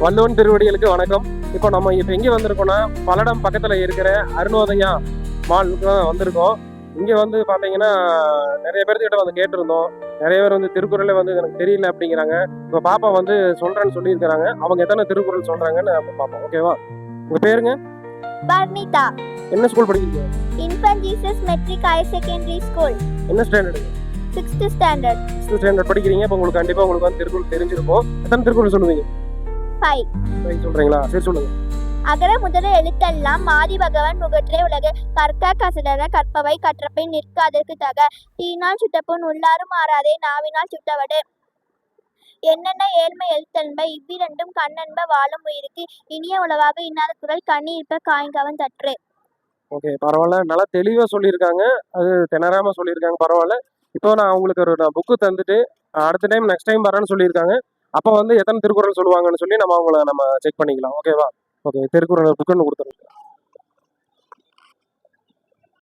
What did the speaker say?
வள்ளுவன் திருவடிகளுக்கு வணக்கம். இப்போ நம்ம இப்போ எங்கே வந்திருக்கோம்னா பல்லடம் பக்கத்தில் இருக்கிற அருணோதயா மாலுக்கு தான் வந்திருக்கோம். இங்கே வந்து பார்த்தீங்கன்னா நிறைய பேர்த்துக்கிட்ட வந்து கேட்டிருந்தோம். நிறைய பேர் வந்து திருக்குறளே வந்து எனக்கு தெரியல அப்படிங்கிறாங்க. இப்போ பாப்பா வந்து சொல்கிறேன்னு சொல்லியிருக்கிறாங்க. அவங்க எத்தனை திருக்குறள் சொல்கிறாங்கன்னு நம்ம பார்ப்போம் ஓகேவா உங்கள் பேருங்க? பர்னிதா. என்ன ஸ்கூல் படிக்கிறீங்க? Infant Jesus matric higher secondary school என்ன standard sixth standard sixth standard படிக்கிறீங்க. இப்போ உங்களுக்கு கண்டிப்பாக உங்களுக்கு வந்து திருக்குறள் தெரிஞ்சிருக்கும். எத்தனை திருக்குறள் சொல்லுவீங்க? ஃபைவ் சரி சொல்லுங்கள் அகர முதல எழுத்தெல்லாம் மாதி பகவான் முகற்றே உலகு கற்க கசடர கற்பவை கற்றப்பை நிற்க அதற்கு தக. தீனால் சுட்டப்புண் உள்ளாரும் மாறாதே நாவினால் சுட்டவடு. என்னென்ன ஏழ்மை எழுத்தென்ப இவ்விரண்டும் கண்ணென்ப வாழும் உயிருக்கு இனிய உளவாக இன்னாத குரல் கண்ணி இருப்ப காய்கவன் தற்று. ஓகே பரவாயில்ல. நல்லா தெளிவாக சொல்லியிருக்காங்க. அது திணறாம சொல்லியிருக்காங்க பரவாயில்ல. இப்போ நான் உங்களுக்கு ஒரு நான் புக்கு தந்துட்டு அடுத்த டைம் நெக்ஸ்ட் டைம் வரேன்னு சொல்லியிருக்காங்க. அப்போ வந்து எத்தனை திருக்குறள் சொல்லுவாங்கன்னு சொல்லி நம்ம அவங்கள நம்ம செக் பண்ணிக்கலாம். ஓகேவா ஓகே திருக்குறள் புக்குன்னு கொடுத்துருங்க.